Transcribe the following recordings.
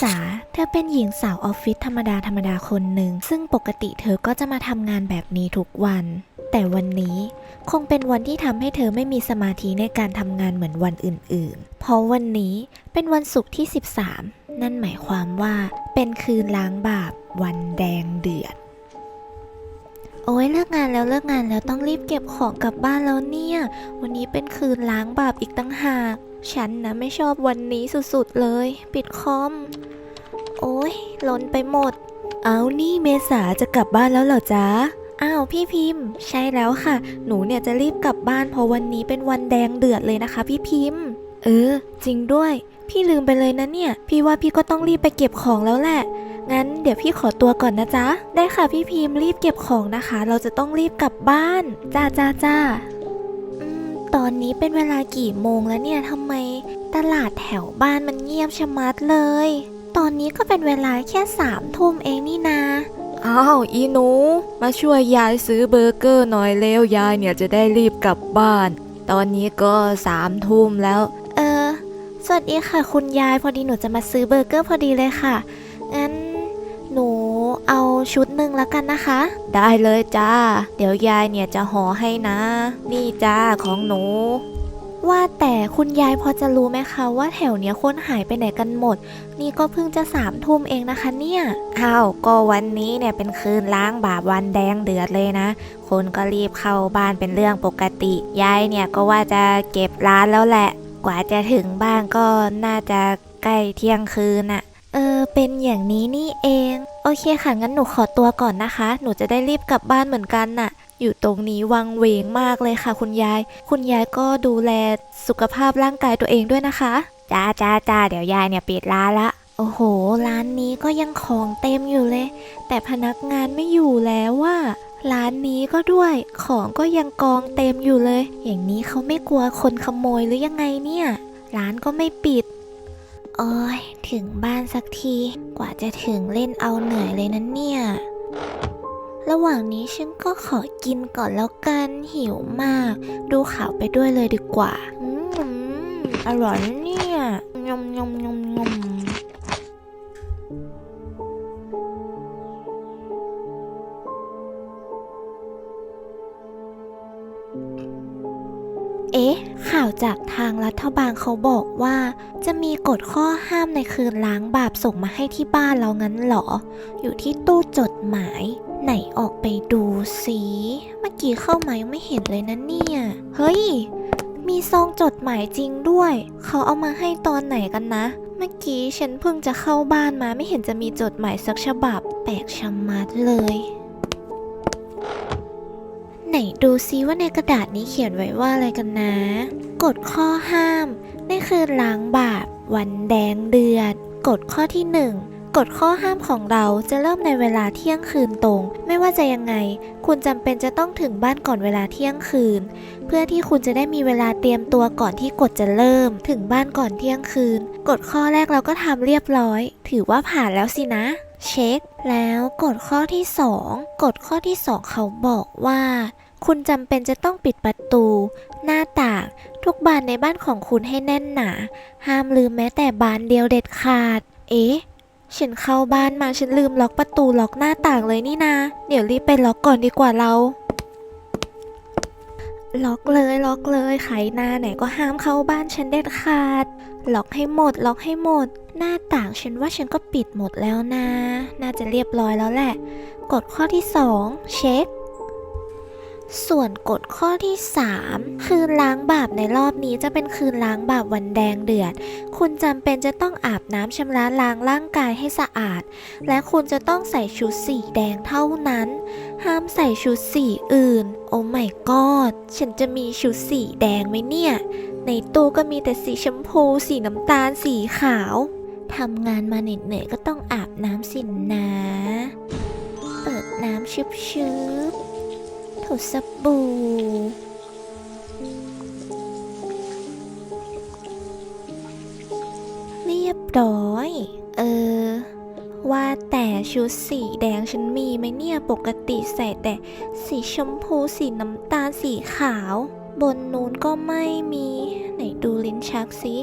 ษา เธอเป็นหญิงสาวออฟฟิศธรรมดาธรรมดาคนหนึ่ง ซึ่งปกติเธอก็จะมาทำงานแบบนี้ทุกวัน แต่วันนี้คงเป็นวันที่ทำให้เธอไม่มีสมาธิในการทำงานเหมือนวันอื่น ๆ เพราะวันนี้เป็นวันศุกร์ที่ 13 นั่นหมายความว่า เป็นคืนล้างบาป วันแดงเดือด โอ้ยเลิกงานแล้วเลิกงานแล้วต้องรีบเก็บของกลับบ้านแล้วเนี่ย วันนี้เป็นคืนล้างบาปอีกตั้งหาก ฉันนะไม่ชอบวันนี้สุดๆเลย ปิดคอม โอ้ยล้นไปหมด เอานี่เมษาจะกลับบ้านแล้วเหรอจ๊ะอ้าวพี่พิมพ์ ใช่แล้วค่ะ หนูเนี่ยจะรีบกลับบ้านเพราะวันนี้เป็นวันแดงเดือดเลยนะคะ พี่พิมพ์ เออ จริงด้วย พี่ลืมไปเลยนะเนี่ย พี่ว่าพี่ก็ต้องรีบไปเก็บของแล้วแหละ งั้นเดี๋ยวพี่ขอตัวก่อนนะจ๊ะ ได้ค่ะพี่พิมพ์รีบเก็บของนะคะ เราจะต้องรีบกลับบ้าน จ้าจ้าจ้า ตอนนี้เป็นเวลากี่โมงแล้วเนี่ยทำไม ตลาดแถวบ้านมันเงียบชะมัดเลย ตอนนี้ก็เป็นเวลาแค่สามทุ่มเองนี่นาอ้าวอีหนู มาช่วยยายซื้อเบอร์เกอร์หน่อยเร็วยายเนี่ยจะได้รีบกลับบ้าน ตอนนี้ก็สามทุ่มแล้ว เออ สวัสดีค่ะ คุณยายพอดีหนูจะมาซื้อเบอร์เกอร์พอดีเลยค่ะงั้นหนู เอาชุดหนึ่งแล้วกันนะคะ ได้เลยจ้า เดี๋ยวยายเนี่ยจะห่อให้นะ นี่จ้าของหนู ว่าแต่คุณยายพอจะรู้ไหมคะว่าแถวเนี้ยคนหายไปไหนกันหมด นี่ก็เพิ่งจะสามทุ่มเองนะคะเนี่ยอ้าวก็วันนี้เนี่ยเป็นคืนล้างบาปวันแดงเดือดเลยนะ คนก็รีบเข้าบ้านเป็นเรื่องปกติ ยายเนี่ยก็ว่าจะเก็บร้านแล้วแหละ กว่าจะถึงบ้านก็น่าจะใกล้เที่ยงคืนน่ะ เออ เป็นอย่างนี้นี่เอง โอเคค่ะ งั้นหนูขอตัวก่อนนะคะ หนูจะได้รีบกลับบ้านเหมือนกันน่ะ อยู่ตรงนี้วังเวงมากเลยค่ะ คุณยาย คุณยายก็ดูแลสุขภาพร่างกายตัวเองด้วยนะคะ จ้าจ้าจ้าเดี๋ยวยายเนี่ยปิดร้านละ โอ้โห ร้านนี้ก็ยังของเต็มอยู่เลย แต่พนักงานไม่อยู่แล้วว่าร้านนี้ก็ด้วย ของก็ยังกองเต็มอยู่เลย อย่างนี้เขาไม่กลัวคนขโมยหรือยังไงเนี่ย ร้านก็ไม่ปิด โอ้ยถึงบ้านสักที กว่าจะถึงเล่นเอาเหนื่อยเลยนะเนี่ย ระหว่างนี้ฉันก็ขอกินก่อนแล้วกัน หิวมาก ดูข่าวไปด้วยเลยดีกว่า อืมอร่อยเนี่ยยมยมยมยมเอ๊ะาวจากทางรัฐบาลเขาบอกว่า จะมีกฎข้อห้ามในคืนล้างบาปส่งมาให้ที่บ้านเรางั้นเหรอ อยู่ที่ตู้จดหมาย ไหนออกไปดูสิเมื่อกี้เข้ามายังไม่เห็นเลยนะเนี่ย เฮ้ย มีซองจดหมายจริงด้วย เขาเอามาให้ตอนไหนกันนะ เมื่อกี้ฉันเพิ่งจะเข้าบ้านมาไม่เห็นจะมีจดหมายสักฉบับ แปลกชะมัดเลย นดูซิว่าในกระดาษนี้เขียนไว้ว่าอะไรกันนะ กฎข้อห้าม นี่คือล้างบาปวันแดงเดือด กฎข้อที่หนึ่งกฎข้อห้ามของเราจะเริ่มในเวลาเที่ยงคืนตรง ไม่ว่าจะยังไง คุณจำเป็นจะต้องถึงบ้านก่อนเวลาเที่ยงคืน เพื่อที่คุณจะได้มีเวลาเตรียมตัวก่อนที่กฎจะเริ่ม ถึงบ้านก่อนเที่ยงคืน กฎข้อแรกเราก็ทำเรียบร้อย ถือว่าผ่านแล้วสินะเช็ค แล้วกฎข้อที่สองกฎข้อที่สองเขาบอกว่า คุณจำเป็นจะต้องปิดประตู หน้าต่าง ทุกบานในบ้านของคุณให้แน่นหนา ห้ามลืมแม้แต่บานเดียวเด็ดขาด เอ๊ะ ฉันเข้าบ้านมาฉันลืมล็อกประตูล็อกหน้าต่างเลยนี่นา เดี๋ยวรีบไปล็อกก่อนดีกว่าเรา ล็อกเลยล็อกเลยไขหน้าไหนก็ห้ามเข้าบ้านฉันเด็ดขาด ล็อกให้หมดล็อกให้หมด หน้าต่างฉันว่าฉันก็ปิดหมดแล้วนะ น่าจะเรียบร้อยแล้วแหละกฎข้อที่ 2 เช็ค ส่วนกฎข้อที่ 3 คืนล้างบาปในรอบนี้จะเป็นคืนล้างบาปวันแดงเดือด คุณจำเป็นจะต้องอาบน้ำชำระล้างร่างกายให้สะอาด และคุณจะต้องใส่ชุดสีแดงเท่านั้น ห้ามใส่ชุดสีอื่น โอ้ไม่กอดฉันจะมีชุดสีแดงไหมเนี่ย ในตู้ก็มีแต่สีชมพู สีน้ำตาล สีขาวทำงานมาเหนื่อยก็ต้องอาบน้ำสินนะ เปิดน้ำชึบชึบๆ ถูสบู่ เรียบร้อย เออ ว่าแต่ชุดสีแดงฉันมีไหมเนี่ยปกติใส่แต่สีชมพูสีน้ำตาลสีขาว บนนู้นก็ไม่มี ไหนดูลิ้นชักสิ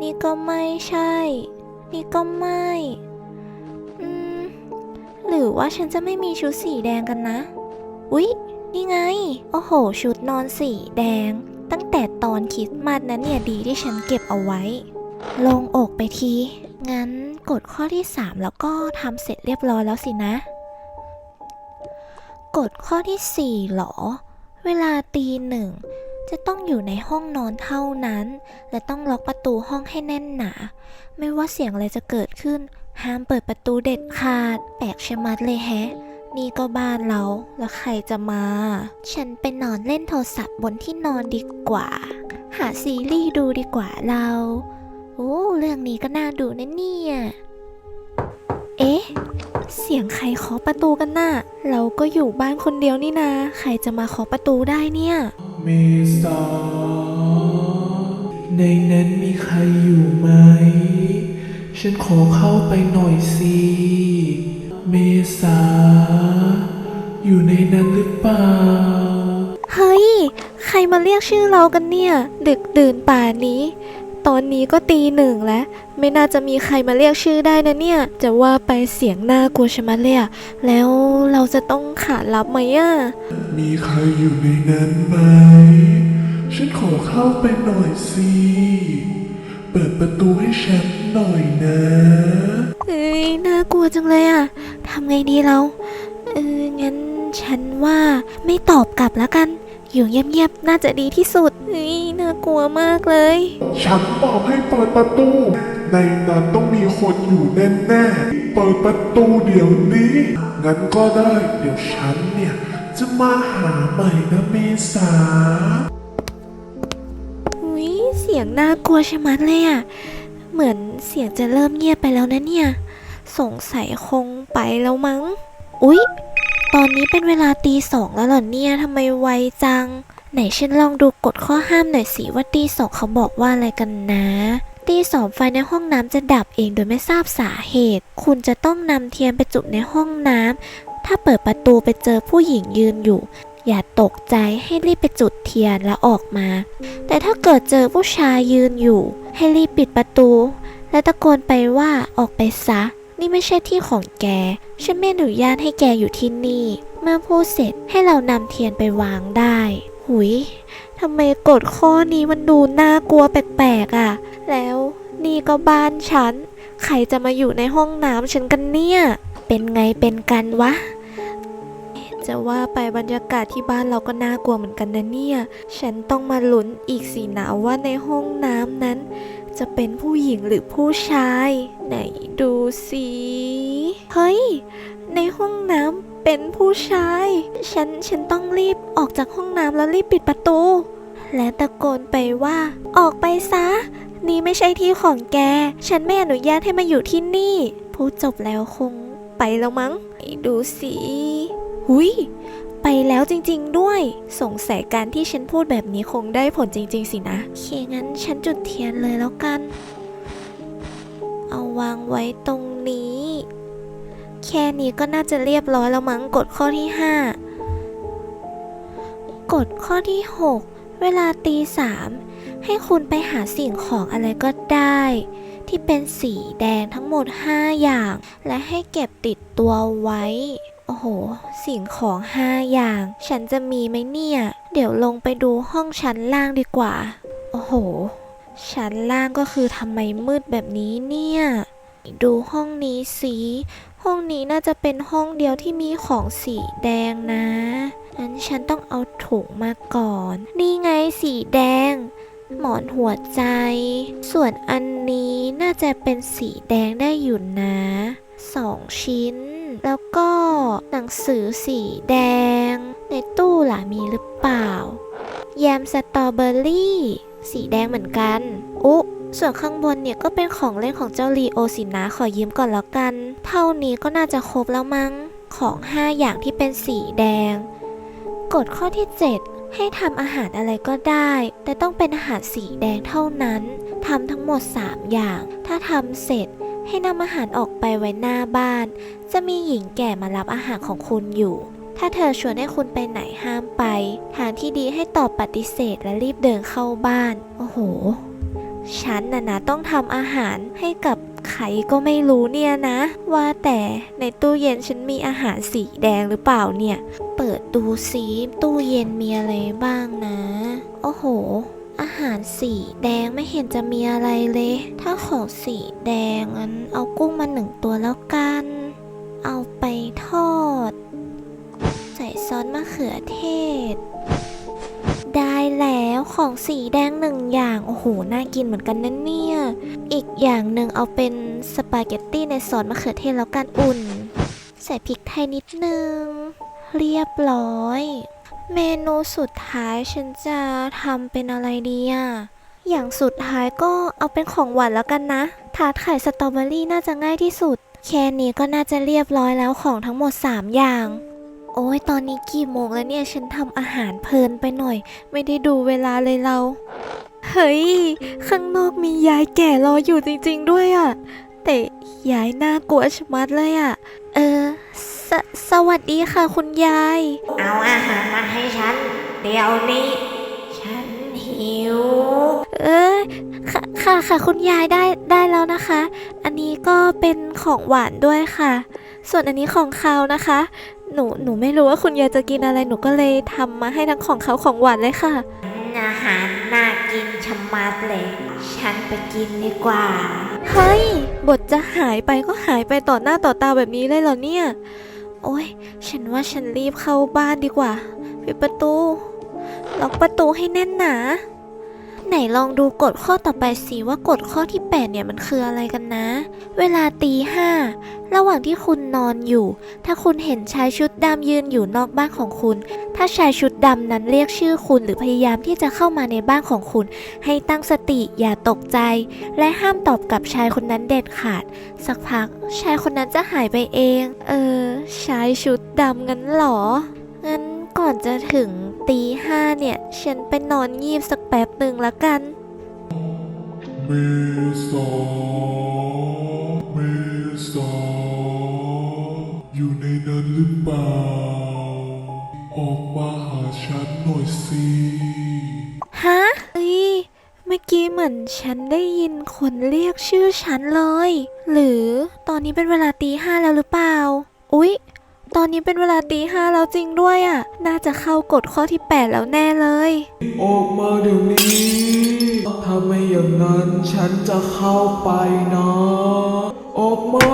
นี่ก็ไม่ใช่ นี่ก็ไม่อืมหรือว่าฉันจะไม่มีชุดสีแดงกันนะ อุ๊ย นี่ไง โอ้โห ชุดนอนสีแดง ตั้งแต่ตอนคริสต์มาสนั้นเนี่ยดีที่ฉันเก็บเอาไว้ ลงอกไปที งั้นกดข้อที่ 3 แล้วก็ทำเสร็จเรียบร้อยแล้วสินะกฎข้อที่ 4 หรอ เวลาตีหนึ่งจะต้องอยู่ในห้องนอนเท่านั้น และต้องล็อกประตูห้องให้แน่นหนา ไม่ว่าเสียงอะไรจะเกิดขึ้น ห้ามเปิดประตูเด็ดขาด แปลกชะมัดเลยแฮะ นี่ก็บ้านเราแล้วใครจะมา ฉันไปนอนเล่นโทรศัพท์บนที่นอนดีกว่า หาซีรีส์ดูดีกว่าเรา โอ้ เรื่องนี้ก็น่าดูนะเนี่ย เอ๊ะ เสียงใครเคาะประตูกันน่ะ เราก็อยู่บ้านคนเดียวนี่นา ใครจะมาเคาะประตูได้เนี่ยเมษาในนั้นมีใครอยู่ไหม ฉันขอเข้าไปหน่อยสิ เมษา อยู่ในนั้นหรือเปล่า เฮ้ย ใครมาเรียกชื่อเรากันเนี่ย ดึกดื่นป่านนี้ ตอนนี้ก็ตีหนึ่งแล้ว ไม่น่าจะมีใครมาเรียกชื่อได้นะเนี่ย จะว่าไปเสียงน่ากลัวชะมัดเลยอะแล้วเราจะต้องขาดรับไหมอะมีใครอยู่ในนั้นไหม ฉันขอเข้าไปหน่อยสิ เปิดประตูให้ฉันหน่อยนะ เฮ้ยน่ากลัวจังเลยอะ ทำไงดีเรา เออ งั้นฉันว่าไม่ตอบกลับแล้วกัน อยู่เงียบๆ น่าจะดีที่สุดเฮ้ยน่ากลัวมากเลย ฉันบอกให้เปิดประตู ในนั้นต้องมีคนอยู่แน่ๆ เปิดประตูเดี๋ยวนี้ งั้นก็ได้ เดี๋ยวฉันเนี่ย จะมาหาใหม่นะเมษาอุ้ยเสียงน่ากลัวชะมัดเลยอะเหมือนเสียงจะเริ่มเงียบไปแล้วนะเนี่ย สงสัยคงไปแล้วมั้ง อุ๊ย ตอนนี้เป็นเวลาตีสองแล้วเหรอเนี่ยทำไมไวจัง ไหนฉันลองดูกฎข้อห้ามหน่อยสิว่าตีสองเขาบอกว่าอะไรกันนะตีสองไฟในห้องน้ำจะดับเองโดยไม่ทราบสาเหตุ คุณจะต้องนำเทียนไปจุดในห้องน้ำถ้าเปิดประตูไปเจอผู้หญิงยืนอยู่ อย่าตกใจให้รีบไปจุดเทียนแล้วออกมา แต่ถ้าเกิดเจอผู้ชายยืนอยู่ ให้รีบปิดประตู และตะโกนไปว่าออกไปซะ นี่ไม่ใช่ที่ของแก ฉันไม่อนุญาตให้แกอยู่ที่นี่ เมื่อพูดเสร็จให้เรานำเทียนไปวางได้ หุยทำไมกฎข้อนี้มันดูน่ากลัวแปลกๆอะ่ะ แล้วนี่ก็บ้านฉัน ใครจะมาอยู่ในห้องน้ำฉันกันเนี่ย เป็นไงเป็นกันวะ จะว่าไปบรรยากาศที่บ้านเราก็น่ากลัวเหมือนกันนะเนี่ย ฉันต้องมาลุ้นอีกสินะว่าในห้องน้ำนั้น จะเป็นผู้หญิงหรือผู้ชาย ไหนดูสิ เฮ้ย ในห้องน้ำเป็นผู้ชาย ฉันฉันต้องรีบออกจากห้องน้ำแล้วรีบปิดประตู และตะโกนไปว่า ออกไปซะ นี่ไม่ใช่ที่ของแก ฉันไม่อนุญาตให้มาอยู่ที่นี่ พูดจบแล้วคงไปแล้วมั้งไหนดูสิ หุย ไปแล้วจริง ๆ ด้วย สงสัยการที่ฉันพูดแบบนี้คงได้ผลจริง ๆ สินะโอเคงั้นฉันจุดเทียนเลยแล้วกัน เอาวางไว้ตรงนี้ แค่นี้ก็น่าจะเรียบร้อยแล้วมั้งกฎข้อที่ 5กฎข้อที่ 6 เวลาตีสามให้คุณไปหาสิ่งของอะไรก็ได้ ที่เป็นสีแดงทั้งหมด 5 อย่าง และให้เก็บติดตัวไว้ โอ้โห สิ่งของ5อย่าง ฉันจะมีไหมเนี่ย เดี๋ยวลงไปดูห้องชั้นล่างดีกว่า โอ้โห ชั้นล่างก็คือทำไมมืดแบบนี้เนี่ย ดูห้องนี้สิ ห้องนี้น่าจะเป็นห้องเดียวที่มีของสีแดงนะงั้นฉันต้องเอาถุงมาก่อน นี่ไงสีแดง หมอนหัวใจ ส่วนอันนี้น่าจะเป็นสีแดงได้อยู่นะ สองชิ้น แล้วก็หนังสือสีแดง ในตู้ล่ะมีหรือเปล่า แยมสตรอเบอรี่ สีแดงเหมือนกัน อุ๊ส่วนข้างบนเนี่ยก็เป็นของเล่นของเจ้าลีโอสินะขอยืมก่อนแล้วกัน เท่านี้ก็น่าจะครบแล้วมั้ง ของ 5 อย่างที่เป็นสีแดง กฎข้อที่ 7 ให้ทำอาหารอะไรก็ได้ แต่ต้องเป็นอาหารสีแดงเท่านั้นทำทั้งหมด 3 อย่าง ถ้าทำเสร็จ ให้นำอาหารออกไปไว้หน้าบ้าน จะมีหญิงแก่มารับอาหารของคุณอยู่ ถ้าเธอชวนให้คุณไปไหนห้ามไป ทางที่ดีให้ตอบปฏิเสธและรีบเดินเข้าบ้าน โอ้โห ฉันน่ะนะต้องทำอาหารให้กับใครก็ไม่รู้เนี่ยนะ ว่าแต่ในตู้เย็นฉันมีอาหารสีแดงหรือเปล่าเนี่ย เปิดดูซิตู้เย็นมีอะไรบ้างนะ โอ้โห อาหารสีแดงไม่เห็นจะมีอะไรเลย ถ้าของสีแดงงั้นเอากุ้งมาหนึ่งตัวแล้วกัน เอาไปทอด ใส่ซอสมะเขือเทศ ได้แล้วของสีแดงหนึ่งอย่าง โอ้โห น่ากินเหมือนกันนะเนี่ย อีกอย่างหนึ่งเอาเป็นสปาเกตตี้ในซอสมะเขือเทศแล้วกันอุ่น ใส่พริกไทยนิดนึง เรียบร้อย เมนูสุดท้ายฉันจะทำเป็นอะไรดีอะ อย่างสุดท้ายก็เอาเป็นของหวานแล้วกันนะทาร์ตไข่สตรอเบอรี่น่าจะง่ายที่สุด แค่นี้ก็น่าจะเรียบร้อยแล้วของทั้งหมด 3 อย่าง โอ้ยตอนนี้กี่โมงแล้วเนี่ยฉันทำอาหารเพลินไปหน่อย ไม่ได้ดูเวลาเลยเรา เฮ้ย ข้างนอกมียายแก่รออยู่จริงๆด้วยอะ่ะ แต่ยายน่ากลัวชะมัดเลยอะ่ะ เออ สสวัสดีค่ะคุณยาย เอาอาหารมาให้ฉัน เดี๋ยวนี้ ฉันหิว เออค่ะค่ะค่ะ คุณยายได้ได้แล้วนะคะ อันนี้ก็เป็นของหวานด้วยค่ะ ส่วนอันนี้ของคาวนะคะ หนูหนูไม่รู้ว่าคุณยายจะกินอะไรหนูก็เลยทำมาให้ทั้งของคาวของหวานเลยค่ะ อาหารน่ากินชะมัดเลย ฉันไปกินดีกว่า เฮ้ย บทจะหายไปก็หายไปต่อหน้าต่อตาแบบนี้เลยเหรอเนี่ย โอ้ย ฉันว่าฉันรีบเข้าบ้านดีกว่า ปิดประตู ล็อกประตูให้แน่นหนา ไหนลองดูกฎข้อต่อไปสิว่ากฎข้อที่ 8 เนี่ยมันคืออะไรกันนะ เวลาตีห้าระหว่างที่คุณนอนอยู่ ถ้าคุณเห็นชายชุดดำยืนอยู่นอกบ้านของคุณ ถ้าชายชุดดำนั้นเรียกชื่อคุณหรือพยายามที่จะเข้ามาในบ้านของคุณ ให้ตั้งสติอย่าตกใจ และห้ามตอบกับชายคนนั้นเด็ดขาด สักพัก ชายคนนั้นจะหายไปเอง เออชายชุดดำงั้นหรองั้นก่อนจะถึงตีห้าเนี่ย ฉันไปนอนยีบสัก แป๊บหนึ่งละกันเมษาเมษาอยู่ในนั้นหรือเปล่า ออกมาหาฉันหน่อยสิฮะเอ้ยเมื่อกี้เหมือนฉันได้ยินคนเรียกชื่อฉันเลย หรือตอนนี้เป็นเวลาตีห้าแล้วหรือเปล่า อุ๊ย ตอนนี้เป็นเวลาตีห้าแล้วจริงด้วยอะ่ะ น่าจะเข้ากฎข้อที่ 8 แล้วแน่เลย ออกมาเดี๋ยวนี้ ถ้าไม่อย่างนั้นฉันจะเข้าไปนะ ออกมา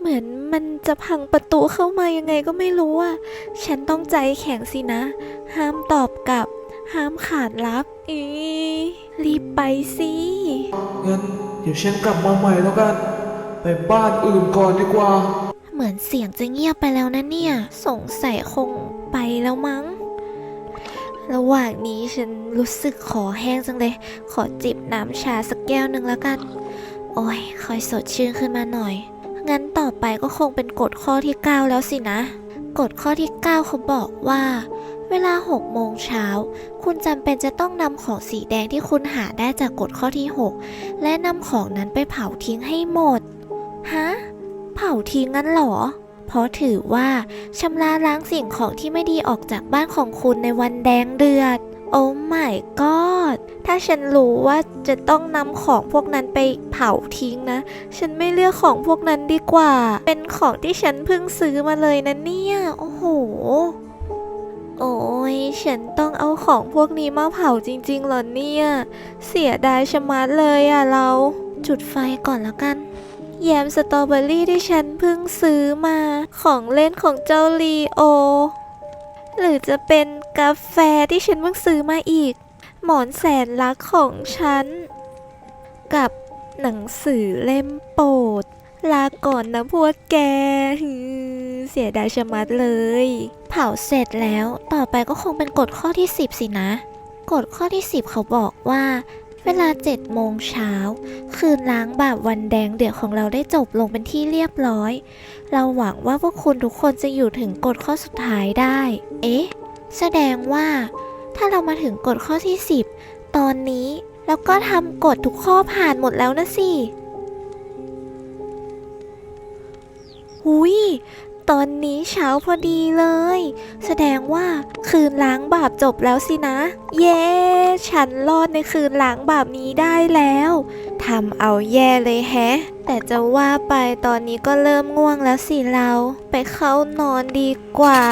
เหมือนมันจะพังประตูเข้ามายังไงก็ไม่รู้อะ ฉันต้องใจแข็งสินะ ห้ามตอบกลับ ห้ามขาดรับอีรีบไปสิงั้นเดี๋ยวฉันกลับมาใหม่แล้วกัน ไปบ้านอื่นก่อนดีกว่า เหมือนเสียงจะเงียบไปแล้วนะเนี่ย สงสัยคงไปแล้วมั้ง ระหว่างนี้ฉันรู้สึกขอแห้งจังเลย ขอจิบน้ำชาสักแก้วหนึ่งแล้วกัน โอ้ยคอยสดชื่นขึ้นมาหน่อย งั้นต่อไปก็คงเป็นกฎข้อที่ 9 แล้วสินะ กฎข้อที่ 9 เขาบอกว่า เวลา6โมงเช้า คุณจำเป็นจะต้องนำของสีแดงที่คุณหาได้จากกฎข้อที่ 6 และนำของนั้นไปเผาทิ้งให้หมด ฮะ เผาทิ้งงั้นเหรอ เพราะถือว่าชำระล้างสิ่งของที่ไม่ดีออกจากบ้านของคุณในวันแดงเดือด โอ้ my god ถ้าฉันรู้ว่าจะต้องนำของพวกนั้นไปเผาทิ้งนะ ฉันไม่เลือกของพวกนั้นดีกว่า เป็นของที่ฉันเพิ่งซื้อมาเลยนะเนี่ย โอ้โหโอ้ยฉันต้องเอาของพวกนี้มาเผาจริงๆเหรอเนี่ย เสียดายชะมัดเลยอะเรา จุดไฟก่อนแล้วกัน แยมสตรอเบอรี่ที่ฉันเพิ่งซื้อมาของเล่นของเจ้าลีโอ หรือจะเป็นกาแฟที่ฉันเพิ่งซื้อมาอีก หมอนแสนรักของฉัน กับหนังสือเล่มโปรด ลาก่อนนะพวกแก เสียดายชะมัดเลย เผาเสร็จแล้วต่อไปก็คงเป็นกฎข้อที่ 10 สินะ กฎข้อที่ 10 เขาบอกว่า เวลา7โมงเช้า คืนล้างบาปวันแดงเดือดของเราได้จบลงเป็นที่เรียบร้อย เราหวังว่าพวกคุณทุกคนจะอยู่ถึงกฎข้อสุดท้ายได้ เอ๊ะ แสดงว่า ถ้าเรามาถึงกฎข้อที่ 10 ตอนนี้เราก็ทำกฎทุกข้อผ่านหมดแล้วนะสิหุย ตอนนี้เช้าพอดีเลย แสดงว่าคืนล้างบาปจบแล้วสินะ เย้ ฉันรอดในคืนล้างบาปนี้ได้แล้วทำเอาแย่เลยแฮะ แต่จะว่าไปตอนนี้ก็เริ่มง่วงแล้วสิเรา ไปเข้านอนดีกว่า